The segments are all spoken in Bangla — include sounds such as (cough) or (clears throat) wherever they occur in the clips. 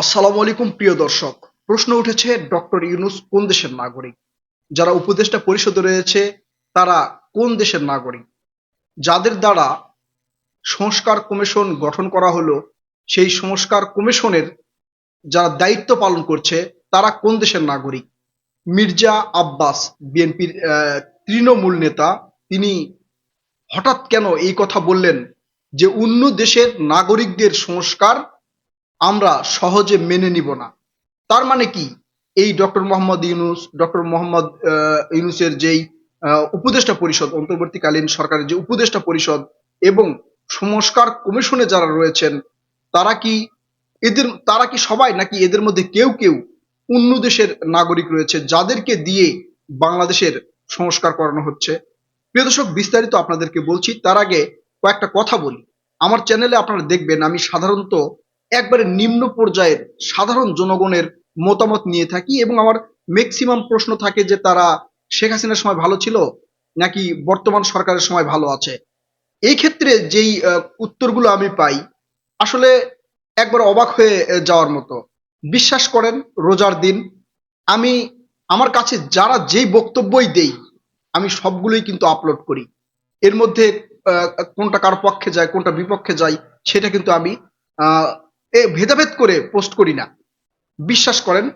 আসসালামু আলাইকুম, প্রিয় দর্শক। প্রশ্ন উঠেছে, ডক্টর ইউনুস কোন দেশের নাগরিক? যারা উপদেষ্টা পরিষদে রয়েছে, তারা কোন দেশের নাগরিক? যাদের দ্বারা সংস্কার কমিশন গঠন করা হলো, সেই সংস্কার কমিশনের যারা দায়িত্ব পালন করছে, তারা কোন দেশের নাগরিক? মির্জা আব্বাস, বিএনপির তৃণমূল নেতা, তিনি হঠাৎ কেন এই কথা বললেন যে অন্য দেশের নাগরিকদের সংস্কার আমরা সহজে মেনে নিব না। তার মানে কি? এই ডক্টর মোহাম্মদ ইউনুস, ডক্টর মোহাম্মদ ইউনুসের যেই উপদেষ্টা পরিষদ, অন্তর্বর্তীকালীন সরকারের যে উপদেষ্টা পরিষদ এবং সংস্কার কমিশনে যারা রয়েছেন, তারা কি এদের, তারা কি সবাই নাকি এদের মধ্যে কেউ কেউ অন্য দেশের নাগরিক রয়েছে যাদেরকে দিয়ে বাংলাদেশের সংস্কার করানো হচ্ছে? প্রিয় দর্শক, বিস্তারিত আপনাদেরকে বলছি, তার আগে কয়েকটা কথা বলি। আমার চ্যানেলে আপনারা দেখবেন, আমি সাধারণত একবারে নিম্ন পর্যায়ের সাধারণ জনগণের মতামত নিয়ে থাকি এবং আমার ম্যাক্সিমাম প্রশ্ন থাকে যে তারা শেখ হাসিনার সময় ভালো ছিল নাকি বর্তমান সরকারের সময় ভালো আছে? এই ক্ষেত্রে যেই উত্তরগুলো আমি পাই, আসলে একবার অবাক হয়ে যাওয়ার মতো। বিশ্বাস করেন, রোজার দিন আমি, আমার কাছে যারা যেই বক্তব্যই দেই, আমি সবগুলোই কিন্তু আপলোড করি। এর মধ্যে কোনটা কার পক্ষে যায়, কোনটা বিপক্ষে যায়, সেটা কিন্তু আমি এ ভেদাভেদ করে পোস্ট করি না। বিশ্বাস করেন,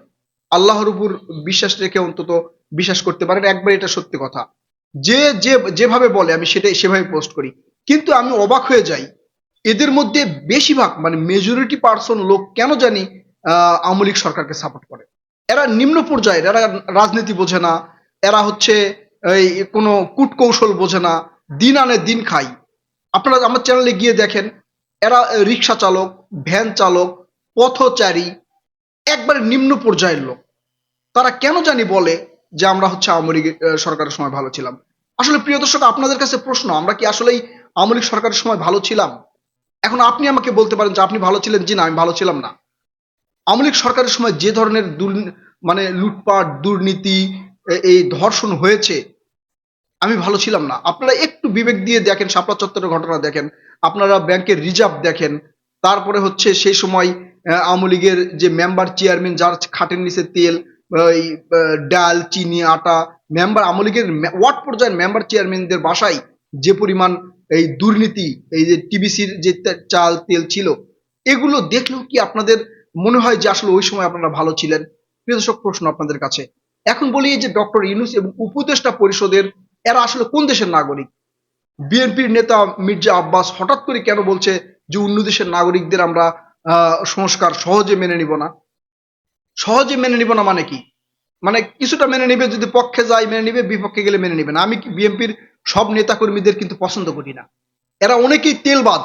আল্লাহর উপর বিশ্বাস রেখে অন্তত বিশ্বাস করতে পারেন, একবার এটা সত্যি কথা। যে যে, যেভাবে বলে, আমি সেটাই সেভাবে পোস্ট করি। কিন্তু আমি অবাক হয়ে যাই, এদের মধ্যে বেশিরভাগ মানে মেজরিটি পার্সন লোক কেন জানি লীগ সরকারকে সাপোর্ট করে? এরা নিম্ন পর্যায়ের, এরা রাজনীতি বোঝে না, এরা হচ্ছে এই কোনো কূটকৌশল বোঝে না, দিন আনে দিন খাই। আপনারা আমার চ্যানেলে গিয়ে দেখেন এরা রিক্সা চালক, ভ্যান চালক, পথচারী, একবারে নিম্ন পর্যায়ের লোক। তারা কেন জানি বলে যে আমরা হচ্ছে আওয়ামী সরকারের সময় ভালো ছিলাম। আসলে প্রিয় দর্শক, আপনাদের কাছে প্রশ্ন, আমরা কি আসলেই আওয়ামী লীগ সরকারের সময় ভালো ছিলাম? এখন আপনি আমাকে বলতে পারেন যে আপনি ভালো ছিলেন জি না, আমি ভালো ছিলাম না। আওয়ামী লীগ সরকারের সময় যে ধরনের মানে লুটপাট, দুর্নীতি এই ধর্ষণ হয়েছে, আমি ভালো ছিলাম না। আপনারা একটু বিবেক দিয়ে দেখেন, শাপলা চত্বরের ঘটনা দেখেন। আপনারা ব্যাংকের রিজার্ভ দেখেন। তারপরে হচ্ছে সেই সময় আওয়ামী লীগের যে মেম্বার চেয়ারম্যান যার খাটের নিচে তেল ডাল, চিনি, আটা, মেম্বার, আওয়ামী লীগের ওয়ার্ড পর্যায়ের মেম্বার চেয়ারম্যানদের বাসায় যে পরিমাণ এই দুর্নীতি, এই যে টিবিসির যে চাল, তেল ছিল, এগুলো দেখলেও কি আপনাদের মনে হয় যে আসলে ওই সময় আপনারা ভালো ছিলেন? প্রিয় দর্শক, প্রশ্ন আপনাদের কাছে। এখন বলি যে ডক্টর ইউনুস এবং উপদেষ্টা পরিষদের, এরা আসলে কোন দেশের নাগরিক? বিএনপির নেতা মির্জা আব্বাস হঠাৎ করে কেন বলছে যে অন্য দেশের নাগরিকদের আমরা সংস্কার সহজে মেনে নিব না? সহজে মেনে নিব না মানে কি? মানে কিছুটা মেনে নিবে, যদি পক্ষে যায় মেনে নিবে, বিপক্ষে গেলে মেনে নিবে না। আমি বিএনপির সব নেতা কর্মীদের কিন্তু পছন্দ করি না। এরা অনেকেই তেলবাজ।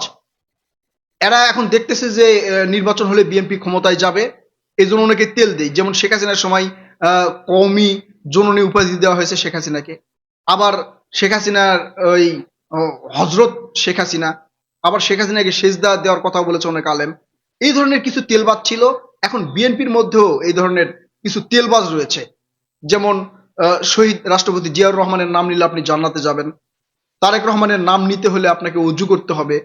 এরা এখন দেখতেছে যে নির্বাচন হলে বিএনপি ক্ষমতায় যাবে। এই জন্য অনেকে তেল দেয়। যেমন শেখ হাসিনার সময় কওমি জননী উপাধি দেওয়া হয়েছে শেখ হাসিনাকে। আবার শেখ হাসিনার ওই হজরত শেখ হাসিনা, আবার শেখ হাসিনাকে সেজদা দেওয়ার কথা বলেছে অনেক আলেম। এই ধরনের কিছু তেলবাজ ছিল, এখন বিএনপির মধ্যেও এই ধরনের কিছু তেলবাজ রয়েছে। যেমন শহীদ রাষ্ট্রপতি জিয়াউর রহমানের নাম নিলে আপনি জান্নাতে যাবেন। তারেক রহমানের নাম নিতে হলে আপনাকে উজু করতে হবে।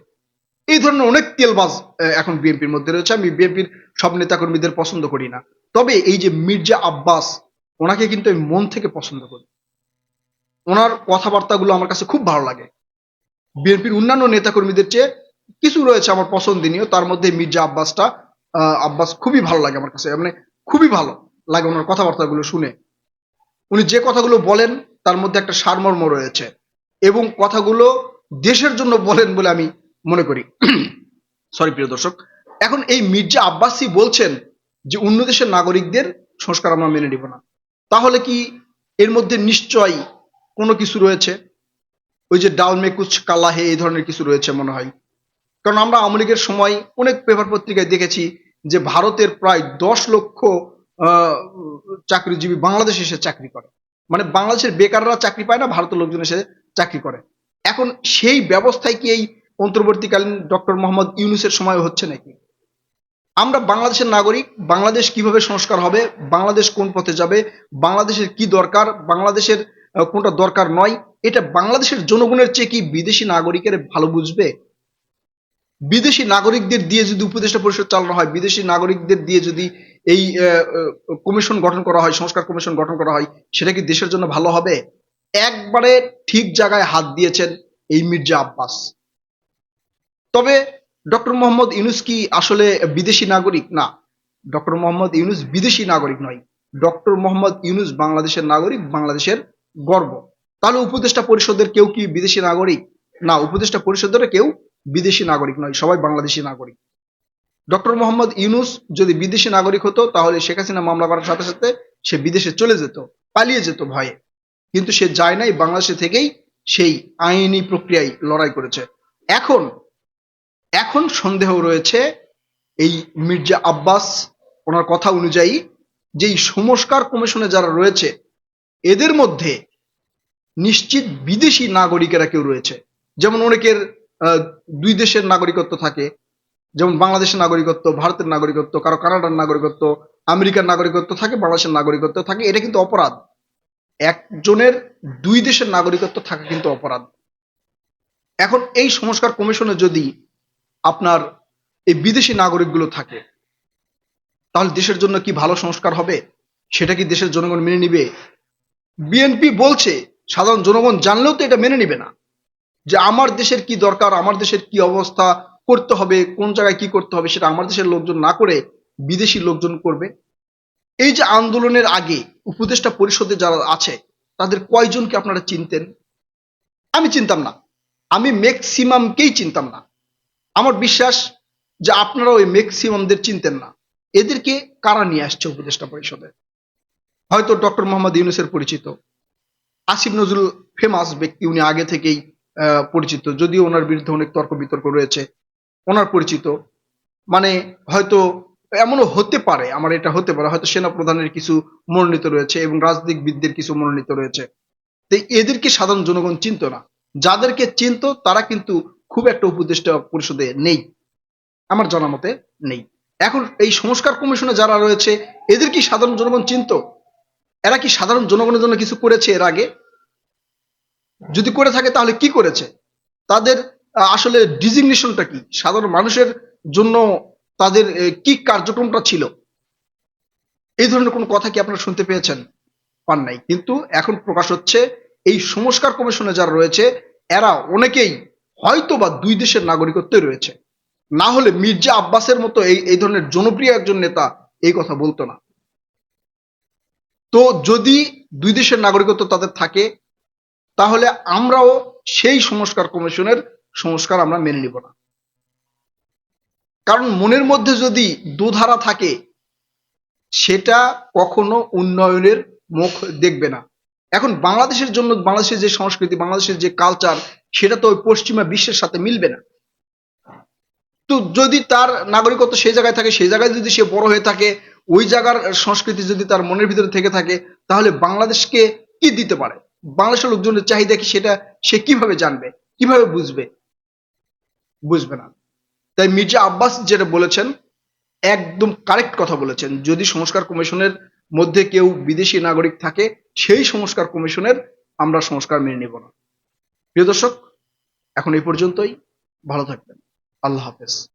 এই ধরনের অনেক তেলবাজ এখন বিএনপির মধ্যে রয়েছে। আমি বিএনপির সব নেতাকর্মীদের পছন্দ করি না। তবে এই যে মির্জা আব্বাস, ওনাকে কিন্তু আমি মন থেকে পছন্দ করি। ওনার কথাবার্তাগুলো আমার কাছে খুব ভালো লাগে। বিএনপির অন্যান্য নেতাকর্মীদের চেয়ে কিছু রয়েছে আমার পছন্দনীয়, তার মধ্যে মির্জা আব্বাসটা আব্বাস খুবই ভালো লাগে আমার কাছে মানে খুবই ভালো লাগে ওনার কথাবার্তাগুলো শুনে। উনি যে কথাগুলো বলেন, তার মধ্যে একটা সারমর্ম রয়েছে এবং কথাগুলো দেশের জন্য বলেন বলে আমি মনে করি। (clears throat) সরি প্রিয় দর্শক। এখন এই মির্জা আব্বাসি বলছেন যে অন্য দেশের নাগরিকদের সংস্কার আমরা মেনে নিব না। তাহলে কি এর মধ্যে নিশ্চয়ই কোনো কিছু রয়েছে? ওই যে ডাল মে কুচ কালা হে, এই ধরনের কিছু রয়েছে মনে হয়। কারণ আমরা আওয়ামী লীগের সময় অনেক পেপার পত্রিকায় দেখেছি যে ভারতের প্রায় দশ লক্ষ চাকরিজীবী বাংলাদেশে এসে চাকরি করে। মানে বাংলাদেশের বেকাররা চাকরি পায় না, ভারতের লোকজন এসে চাকরি করে। এখন সেই ব্যবস্থায় কি এই অন্তর্বর্তীকালীন ডক্টর মোহাম্মদ ইউনুসের সময় হচ্ছে নাকি? আমরা বাংলাদেশের নাগরিক, বাংলাদেশ কীভাবে সংস্কার হবে, বাংলাদেশ কোন পথে যাবে, বাংলাদেশের কি দরকার, বাংলাদেশের কোনটা দরকার নয়, এটা বাংলাদেশের জনগণের চেয়ে কি বিদেশি নাগরিকের ভালো বুঝবে? বিদেশি নাগরিকদের দিয়ে যদি উপদেষ্টা পরিষদ চালানো হয়, বিদেশি নাগরিকদের দিয়ে যদি এই কমিশন গঠন করা হয়, সংস্কার কমিশন গঠন করা হয়, সেটা কি দেশের জন্য ভালো হবে? একবারে ঠিক জায়গায় হাত দিয়েছেন এই মির্জা আব্বাস। তবে ডক্টর মোহাম্মদ ইউনুস কি আসলে বিদেশি নাগরিক? না, ডক্টর মোহাম্মদ ইউনুস বিদেশি নাগরিক নয়। ডক্টর মোহাম্মদ ইউনুস বাংলাদেশের নাগরিক, বাংলাদেশের গর্ব। তাহলে উপদেষ্টা পরিষদের কেউ কি বিদেশি নাগরিক? না, উপদেষ্টা পরিষদের কেউ বিদেশি নাগরিক নয়, সবাই বাংলাদেশি নাগরিক। ডক্টর মোহাম্মদ ইউনুস যদি বিদেশি নাগরিক হতো, তাহলে শেখ হাসিনা মামলা করার সাথে সাথে সে বিদেশে চলে যেত, পালিয়ে যেত ভয়ে। কিন্তু সে যায় নাই, বাংলাদেশে থেকেই সেই আইনি প্রক্রিয়ায় লড়াই করেছে। এখন এখন সন্দেহ রয়েছে এই মির্জা আব্বাস ওনার কথা অনুযায়ী যেই সংস্কার কমিশনে যারা রয়েছে এদের মধ্যে নিশ্চিত বিদেশি নাগরিকেরা কেউ রয়েছে। যেমন অনেকের দুই দেশের নাগরিকত্ব থাকে, যেমন বাংলাদেশের নাগরিকত্ব, ভারতের নাগরিকত্ব, কারও কানাডার নাগরিকত্ব, আমেরিকার নাগরিকত্ব থাকে, বাংলাদেশের নাগরিকত্ব থাকে, এটা কিন্তু অপরাধ। একজনের দুই দেশের নাগরিকত্ব থাকা কিন্তু অপরাধ। এখন এই সংস্কার কমিশনে যদি আপনার এই বিদেশি নাগরিকগুলো থাকে, তাহলে দেশের জন্য কি ভালো সংস্কার হবে? সেটা কি দেশের জনগণ মেনে নিবে? বিএনপি বলছে, সাধারণ জনগণ জানলেও তো এটা মেনে নিবে না। যে আমার দেশের কি দরকার, আমার দেশের কি অবস্থা, করতে হবে, কোন জায়গায় কি করতে হবে, সেটা আমার দেশের লোকজন না করে বিদেশি লোকজন করবে। এই যে আন্দোলনের আগে উপদেষ্টা পরিষদে যারা আছে, তাদের কয়জনকে আপনারা চিনতেন? আমি চিনতাম না। আমি ম্যাক্সিমামকেই চিনতাম না। আমার বিশ্বাস যে আপনারা ওই ম্যাক্সিমামদের চিনতেন না। এদেরকে কারা নিয়ে আসছে উপদেষ্টা পরিষদে? হয়তো ডক্টর মোহাম্মদ ইউনুসের পরিচিত। আসিফ নজরুল ফেমাস ব্যক্তি, উনি আগে থেকেই পরিচিত। যদিও ওনার বিরুদ্ধে অনেক তর্ক বিতর্ক রয়েছে, ওনার পরিচিত। মানে হয়তো এমনও হতে পারে, আমার এটা হতে পারে, হয়তো সেনা প্রধানের কিছু মনোনীত রয়েছে এবং রাজনীতিবিদদের কিছু মনোনীত রয়েছে। তো এদেরকে সাধারণ জনগণ চিনত না। যাদেরকে চিনতো, তারা কিন্তু খুব একটা উপদেষ্টা পরিষদে নেই, আমার জানা মতে নেই। এখন এই সংস্কার কমিশনে যারা রয়েছে, এদের কি সাধারণ জনগণ চিনতো? এরা কি সাধারণ জনগণের জন্য কিছু করেছে এর আগে? যদি করে থাকে তাহলে কি করেছে? তাদের আসলে ডিজিগনেশনটা কি? সাধারণ মানুষের জন্য তাদের কি কার্যক্রমটা ছিল? এই ধরনের কোনো কথা কি আপনারা শুনতে পেয়েছেন? পান নাই। কিন্তু এখন প্রকাশ হচ্ছে এই সংস্কার কমিশনে যারা রয়েছে, এরা অনেকেই হয়তো বা দুই দেশের নাগরিকত্বই রয়েছে। না হলে মির্জা আব্বাসের মতো এই এই ধরনের জনপ্রিয় একজন নেতা এই কথা বলতো না। তো যদি দুই দেশের নাগরিকত্ব তাদের থাকে, তাহলে আমরাও সেই সংস্কার কমিশনের সংস্কার আমরা মেনে নিব না। কারণ মনের মধ্যে যদি দুধারা থাকে, সেটা কখনো উন্নয়নের মুখ দেখবে না। এখন বাংলাদেশের জন্য বাংলাদেশের যে সংস্কৃতি, বাংলাদেশের যে কালচার সেটা তো ওই পশ্চিমা বিশ্বের সাথে মিলবে না। তো যদি তার নাগরিকত্ব সেই জায়গায় থাকে, সেই জায়গায় যদি সে বড় হয়ে থাকে ওই জায়গার সংস্কৃতি যদি তার মনের ভিতরে থেকে থাকে, তাহলে বাংলাদেশকে কি দিতে পারে? বাংলাদেশের লোকজনের চাহিদা কি সেটা সে কীভাবে জানবে? কীভাবে বুঝবে? বুঝবে না। তাই মির্জা আব্বাস যেটা বলেছেন, একদম কারেক্ট কথা বলেছেন। যদি সংস্কার কমিশনের মধ্যে কেউ বিদেশি নাগরিক থাকে, সেই সংস্কার কমিশনের আমরা সংস্কার মেনে নেব না। প্রিয় দর্শক, এখন এই পর্যন্তই। ভালো থাকবেন। আল্লাহ হাফেজ।